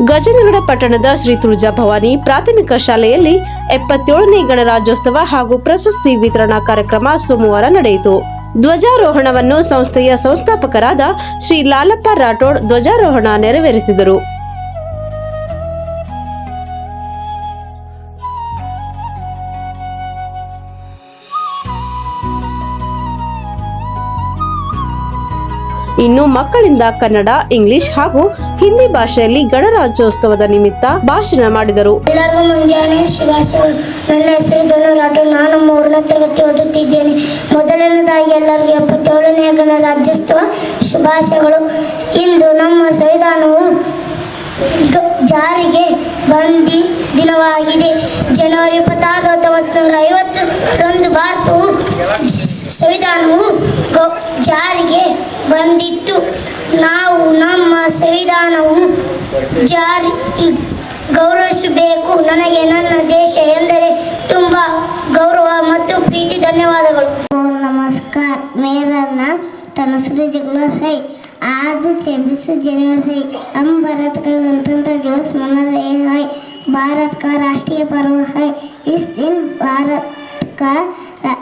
ಗಜನಗಡ ಪಟ್ಟಣದ ಶ್ರೀ ತುಳಜಾ ಭವಾನಿ ಪ್ರಾಥಮಿಕ ಶಾಲೆಯಲ್ಲಿ ಎಪ್ಪತ್ತೇಳನೇ ಗಣರಾಜ್ಯೋತ್ಸವ ಹಾಗೂ ಪ್ರಶಸ್ತಿ ವಿತರಣಾ ಕಾರ್ಯಕ್ರಮ ಸೋಮವಾರ ನಡೆಯಿತು. ಧ್ವಜಾರೋಹಣವನ್ನು ಸಂಸ್ಥೆಯ ಸಂಸ್ಥಾಪಕರಾದ ಶ್ರೀ ಲಾಲಪ್ಪ ರಾಠೋಡ್ ಧ್ವಜಾರೋಹಣ ನೆರವೇರಿಸಿದರು. ಇನ್ನು ಮಕ್ಕಳಿಂದ ಕನ್ನಡ, ಇಂಗ್ಲಿಷ್ ಹಾಗೂ ಹಿಂದಿ ಭಾಷೆಯಲ್ಲಿ ಗಣರಾಜ್ಯೋತ್ಸವದ ನಿಮಿತ್ತ ಭಾಷಣ ಮಾಡಿದರು. ಎಲ್ಲರಿಗೂ ಮುಂಜಾನೆ ಶುಭಾಶಯಗಳು ನನ್ನ ಹೆಸರು ಧನು ನಾನು ಮೂರನೇ ತರಗತಿ ಓದುತ್ತಿದ್ದೇನೆ. ಮೊದಲನೇದಾಗಿ ಎಲ್ಲರಿಗೂ ಎಪ್ಪತ್ತೇಳನೇ ಗಣರಾಜ್ಯೋತ್ಸವ ಶುಭಾಶಯಗಳು. ಇಂದು ನಮ್ಮ ಸಂವಿಧಾನವು ಜಾರಿಗೆ ಬಂದಿ ದಿನವಾಗಿದೆ. ಜನವರಿ ಇಪ್ಪತ್ತಾರು ಹತ್ತೊಂಬತ್ತು ನೂರ ಐವತ್ತರಂದು ಭಾರತವು ಸಂವಿಧಾನವು ಜಾರಿಗೆ ಬಂದಿತ್ತು. ನಾವು ನಮ್ಮ ಸಂವಿಧಾನವು ಜಾರಿ ಗೌರವಿಸಬೇಕು ನನಗೆ ನನ್ನ ದೇಶ ಎಂದರೆ ತುಂಬ ಗೌರವ ಮತ್ತು ಪ್ರೀತಿ ಧನ್ಯವಾದಗಳು नमस्कार मेरा नाम तनुश्री जगलर है आज छब्बीस जनवरी है हम भारत का गणतंत्र दिवस मना रहे हैं भारत का राष्ट्रीय पर्व है इस दिन भारत का रा-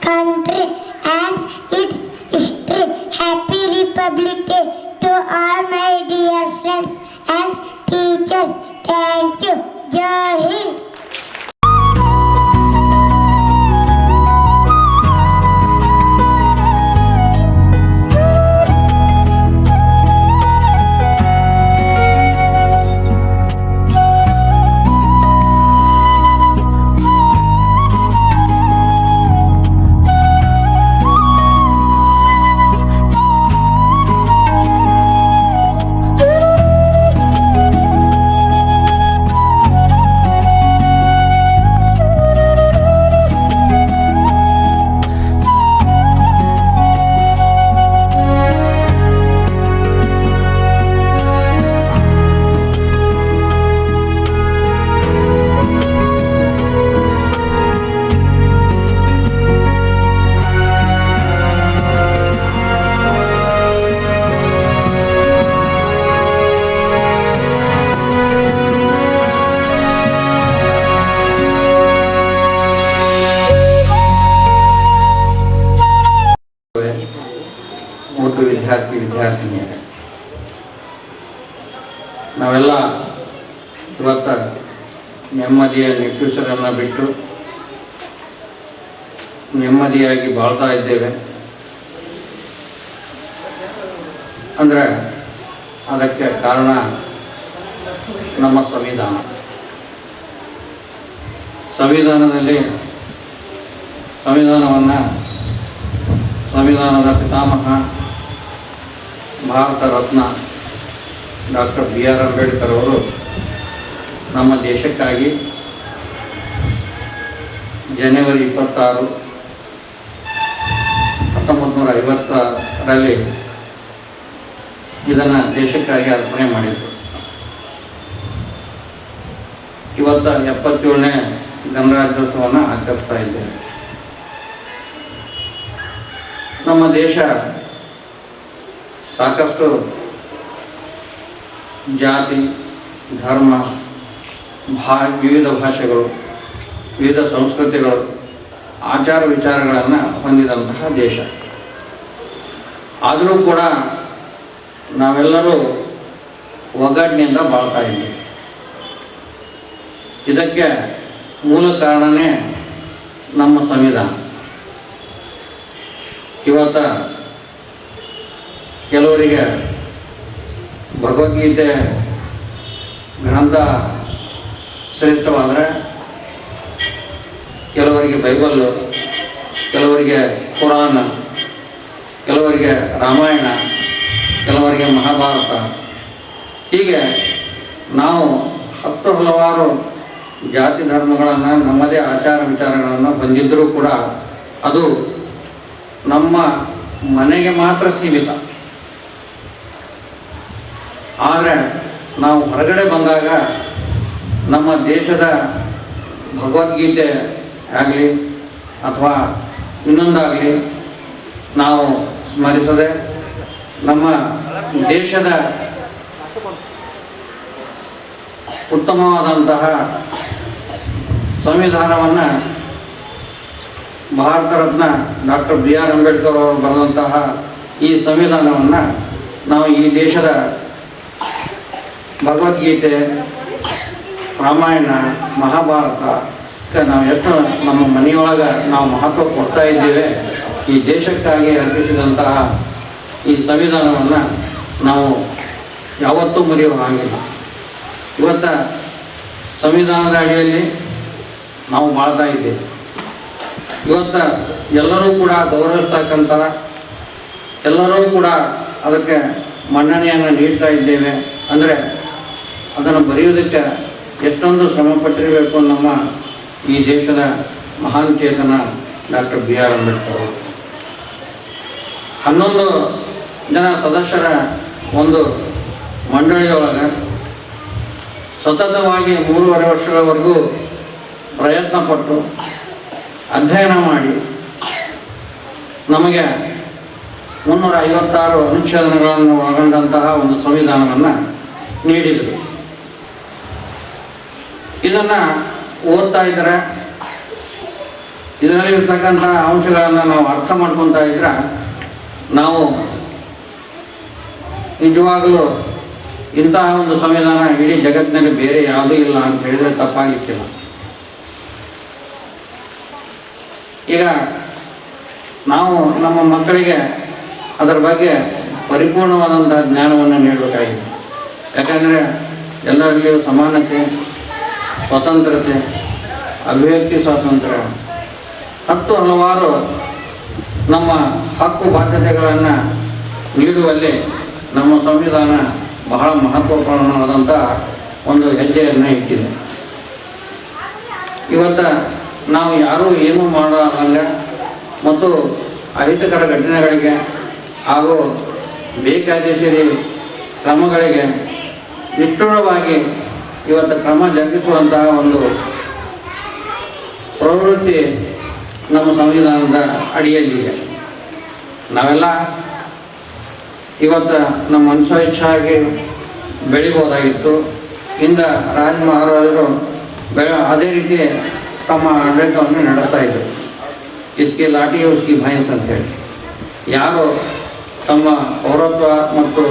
country and its history. Happy Republic Day to all my dear friends and teachers. Thank you. Jai Hind. ನೆಮ್ಮದಿಯ ನಿಟ್ಟುಸಿರನ್ನು ಬಿಟ್ಟು ನೆಮ್ಮದಿಯಾಗಿ ಬಾಳ್ತಾ ಇದ್ದೇವೆ. ಅಂದರೆ ಅದಕ್ಕೆ ಕಾರಣ ನಮ್ಮ ಸಂವಿಧಾನ. ಸಂವಿಧಾನದಲ್ಲಿ ಸಂವಿಧಾನವನ್ನು ಸಂವಿಧಾನದ ಪಿತಾಮಹ Bharat Ratna doctor B R Ambedkar ಅವರು ನಮ್ಮ ದೇಶಕ್ಕಾಗಿ ಜನವರಿ ಇಪ್ಪತ್ತಾರು ಹತ್ತೊಂಬತ್ತು ನೂರ ಐವತ್ತರಲ್ಲಿ ಇದನ್ನು ದೇಶಕ್ಕಾಗಿ ಅರ್ಪಣೆ ಮಾಡಿದರು. ಇವತ್ತ ಎಪ್ಪತ್ತೇಳನೇ ಗಣರಾಜ್ಯೋತ್ಸವವನ್ನು ಆಚರಿಸ್ತಾ ಇದ್ದೇವೆ ನಮ್ಮ ದೇಶ ಸಾಕಷ್ಟು ಜಾತಿ, ಧರ್ಮ ಭಾ, ವಿವಿಧ ಭಾಷೆಗಳು, ವಿವಿಧ ಸಂಸ್ಕೃತಿಗಳು, ಆಚಾರ ವಿಚಾರಗಳನ್ನು ಹೊಂದಿದಂತಹ ದೇಶ. ಆದರೂ ಕೂಡ ನಾವೆಲ್ಲರೂ ಒಗ್ಗಟ್ಟಿನಿಂದ ಬಾಳ್ತಾ ಇದ್ದೀವಿ. ಇದಕ್ಕೆ ಮೂಲ ಕಾರಣನೇ ನಮ್ಮ ಸಂವಿಧಾನ. ಇವತ್ತ ಕೆಲವರಿಗೆ ಭಗವದ್ಗೀತೆ, ಗ್ರಂಥ ಶ್ರೇಷ್ಠವಾದರೆ ಕೆಲವರಿಗೆ ಬೈಬಲ್ಲು, ಕೆಲವರಿಗೆ ಪುರಾಣ ಕೆಲವರಿಗೆ ರಾಮಾಯಣ, ಕೆಲವರಿಗೆ ಮಹಾಭಾರತ. ಹೀಗೆ ನಾವು ಹತ್ತು ಹಲವಾರು ಜಾತಿ ಧರ್ಮಗಳನ್ನು, ನಮ್ಮದೇ ಆಚಾರ ವಿಚಾರಗಳನ್ನು ಹೊಂದಿದ್ದರೂ ಕೂಡ ಅದು ನಮ್ಮ ಮನೆಗೆ ಮಾತ್ರ ಸೀಮಿತ. ಆದರೆ ನಾವು ಹೊರಗಡೆ ಬಂದಾಗ ನಮ್ಮ ದೇಶದ ಭಗವದ್ಗೀತೆ ಆಗಲಿ ಅಥವಾ ಇನ್ನೊಂದಾಗಲಿ ನಾವು ಸ್ಮರಿಸದೆ ನಮ್ಮ ದೇಶದ ಉತ್ತಮವಾದಂತಹ ಸಂವಿಧಾನವನ್ನು Bharat Ratna doctor B R Ambedkar ಅವರು ಬರೆದಂತಹ ಈ ಸಂವಿಧಾನವನ್ನು ನಾವು ಈ ದೇಶದ ಭಗವದ್ಗೀತೆ ರಾಮಾಯಣ ಮಹಾಭಾರತಕ್ಕೆ ನಾವು ಎಷ್ಟು ನಮ್ಮ ಮನೆಯೊಳಗೆ ನಾವು ಮಹತ್ವ ಕೊಡ್ತಾ ಇದ್ದೇವೆ, ಈ ದೇಶಕ್ಕಾಗಿ ಅರ್ಪಿಸಿದಂತಹ ಈ ಸಂವಿಧಾನವನ್ನು ನಾವು ಯಾವತ್ತೂ ಮರೆಯುವ ಹಾಗಿಲ್ಲ. ಇವತ್ತ ಸಂವಿಧಾನದ ಅಡಿಯಲ್ಲಿ ನಾವು ಮಾಡ್ತಾ ಇದ್ದೇವೆ. ಇವತ್ತ ಎಲ್ಲರೂ ಕೂಡ ಗೌರವಿಸ್ತಕ್ಕಂಥ, ಎಲ್ಲರೂ ಕೂಡ ಅದಕ್ಕೆ ಮನ್ನಣೆಯನ್ನು ನೀಡ್ತಾ ಇದ್ದೇವೆ. ಅಂದರೆ ಅದನ್ನು ಬರೆಯುವುದಕ್ಕೆ ಎಷ್ಟೊಂದು ಶ್ರಮ ಪಟ್ಟಿರಬೇಕು ನಮ್ಮ ಈ ದೇಶದ ಮಹಾನ್ ಚೇತನ ಡಾಕ್ಟರ್ ಬಿ ಆರ್ ಅಂಬೇಡ್ಕರ್ ಹನ್ನೊಂದು ಜನ ಸದಸ್ಯರ ಒಂದು ಮಂಡಳಿಯೊಳಗೆ ಸತತವಾಗಿ ಮೂರುವರೆ ವರ್ಷಗಳವರೆಗೂ ಪ್ರಯತ್ನಪಟ್ಟು ಅಧ್ಯಯನ ಮಾಡಿ ನಮಗೆ ಮುನ್ನೂರ ಐವತ್ತಾರು ಅನುಚ್ಛೇದನಗಳನ್ನು ಒಳಗೊಂಡಂತಹ ಒಂದು ಸಂವಿಧಾನವನ್ನು ನೀಡಿದರು. ಇದನ್ನು ಓದ್ತಾ ಇದರಲ್ಲಿ ಇರ್ತಕ್ಕಂಥ ಅಂಶಗಳನ್ನು ನಾವು ಅರ್ಥ ಮಾಡ್ಕೊತಾ ಇದ್ರೆ ನಾವು ನಿಜವಾಗಲೂ ಇಂತಹ ಒಂದು ಸಂವಿಧಾನ ಇಡೀ ಜಗತ್ತಿನಲ್ಲಿ ಬೇರೆ ಯಾವುದೂ ಇಲ್ಲ ಅಂತ ಹೇಳಿದರೆ ತಪ್ಪಾಗಿತ್ತಿಲ್ಲ ಈಗ ನಾವು ನಮ್ಮ ಮಕ್ಕಳಿಗೆ ಅದರ ಬಗ್ಗೆ ಪರಿಪೂರ್ಣವಾದಂತಹ ಜ್ಞಾನವನ್ನು ನೀಡಬೇಕಾಗಿದೆ. ಯಾಕಂದರೆ ಎಲ್ಲರಿಗೂ ಸಮಾನತೆ ಸ್ವತಂತ್ರತೆ, ಅಭಿವ್ಯಕ್ತಿ ಸ್ವಾತಂತ್ರ್ಯ. ಹತ್ತು ಹಲವಾರು ನಮ್ಮ ಹಕ್ಕು ಬಾಧ್ಯತೆಗಳನ್ನು ನೀಡುವಲ್ಲಿ ನಮ್ಮ ಸಂವಿಧಾನ ಬಹಳ ಮಹತ್ವಪೂರ್ಣವಾದಂಥ ಒಂದು ಹೆಜ್ಜೆಯನ್ನು ಇಟ್ಟಿದೆ. ಇವತ್ತು ನಾವು ಯಾರೂ ಏನೂ ಮಾಡಲಾರಂಗ ಮತ್ತು ಅಹಿತಕರ ಘಟನೆಗಳಿಗೆ ಹಾಗೂ ಬೇಕಾದೇಶಿ ಕ್ರಮಗಳಿಗೆ ನಿಷ್ಠುರವಾಗಿ ಇವತ್ತು ಕ್ರಮ ಜರುಗಿಸುವಂತಹ ಒಂದು ಪ್ರವೃತ್ತಿ ನಮ್ಮ ಸಂವಿಧಾನದ ಅಡಿಯಲ್ಲಿದೆ. ನಾವೆಲ್ಲ ಇವತ್ತು ನಮ್ಮ ಮನಸ್ವೇಚ್ಛಾಗಿ ಬೆಳಿಬೋದಾಗಿತ್ತು. ಇಂದ ರಾಜ ಮಹಾರಾಜರು ಬೆಳ, ಅದೇ ರೀತಿ ತಮ್ಮ ಆಡಳಿತವನ್ನು ನಡೆಸ್ತಾ ಇದ್ದರು ಇಸ್ಕಿ ಲಾಠಿ ಉಸ್ಕಿ ಭೈನ್ಸ್ ಅಂತೇಳಿ ಯಾರು ತಮ್ಮ ಪೌರತ್ವ ಮತ್ತು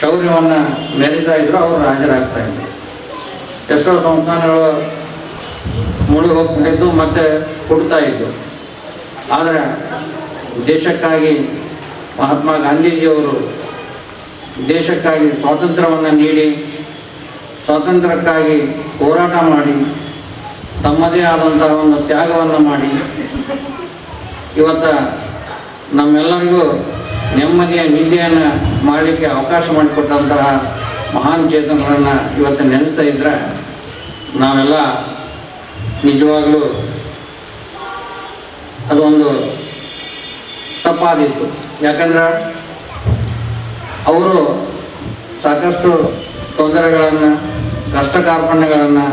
ಶೌರ್ಯವನ್ನು ಮೆರೀತಾ ಇದ್ರು ಅವರು ರಾಜರಾಗ್ತಾ ಇದ್ರು. ಎಷ್ಟೋ ಸಂಸ್ಥಾನಗಳು ಮುಳುಗಿ ಹೋಗ್ಬಿಟ್ಟಿದ್ದು ಮತ್ತೆ ಕೊಡ್ತಾ ಇದ್ದು. ಆದರೆ ದೇಶಕ್ಕಾಗಿ ಮಹಾತ್ಮ ಗಾಂಧೀಜಿಯವರು ದೇಶಕ್ಕಾಗಿ ಸ್ವಾತಂತ್ರ್ಯವನ್ನು ನೀಡಿ, ಸ್ವಾತಂತ್ರ್ಯಕ್ಕಾಗಿ ಹೋರಾಟ ಮಾಡಿ, ತಮ್ಮದೇ ಆದಂತಹ ಒಂದು ತ್ಯಾಗವನ್ನು ಮಾಡಿ, ಇವತ್ತು ನಮ್ಮೆಲ್ಲರಿಗೂ ನೆಮ್ಮದಿಯ ನಿದ್ದೆಯನ್ನು ಮಾಡಲಿಕ್ಕೆ ಅವಕಾಶ ಮಾಡಿಕೊಟ್ಟಂತಹ ಮಹಾನ್ ಚೇತನರನ್ನು ಇವತ್ತು ನೆನೆಸ್ತಾ ಇದ್ದರೆ ನಾವೆಲ್ಲ ನಿಜವಾಗಲೂ ಅದೊಂದು ತಪ್ಪಾದಿತ್ತು ಯಾಕಂದ್ರೆ ಅವರು ಸಾಕಷ್ಟು ತೊಂದರೆಗಳನ್ನು ಕಷ್ಟ ಕಾರ್ಪಣ್ಯಗಳನ್ನು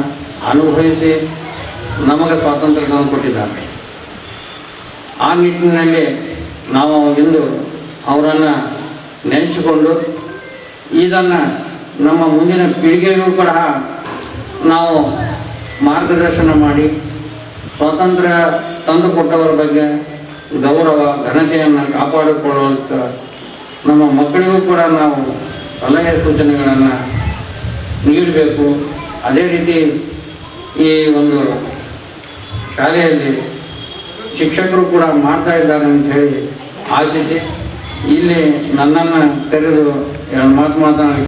ಅನುಭವಿಸಿ ನಮಗೆ ಸ್ವಾತಂತ್ರ್ಯ ತಂದು ಕೊಟ್ಟಿದ್ದಾರೆ. ಆ ನಿಟ್ಟಿನಲ್ಲಿ ನಾವು ಇಂದು ಅವರನ್ನು ನೆನೆಸಿಕೊಂಡು ಇದನ್ನು ನಮ್ಮ ಮುಂದಿನ ಪೀಳಿಗೆಗೂ ಕೂಡ ನಾವು ಮಾರ್ಗದರ್ಶನ ಮಾಡಿ ಸ್ವಾತಂತ್ರ್ಯ ತಂದುಕೊಟ್ಟವರ ಬಗ್ಗೆ ಗೌರವ, ಘನತೆಯನ್ನು ಕಾಪಾಡಿಕೊಳ್ಳುವಂಥ ನಮ್ಮ ಮಕ್ಕಳಿಗೂ ಕೂಡ ನಾವು ಸಲಹೆ ಸೂಚನೆಗಳನ್ನು ನೀಡಬೇಕು. ಅದೇ ರೀತಿ ಈ ಒಂದು ಶಾಲೆಯಲ್ಲಿ ಶಿಕ್ಷಕರು ಕೂಡ ಮಾಡ್ತಾ ಇದ್ದಾರೆ ಅಂತ ಹೇಳಿ ಆಶಿಸಿ, ಇಲ್ಲಿ ನನ್ನನ್ನು ಕರೆದು ಎರಡು ಮಾತು ಮಾತನಾಡಿ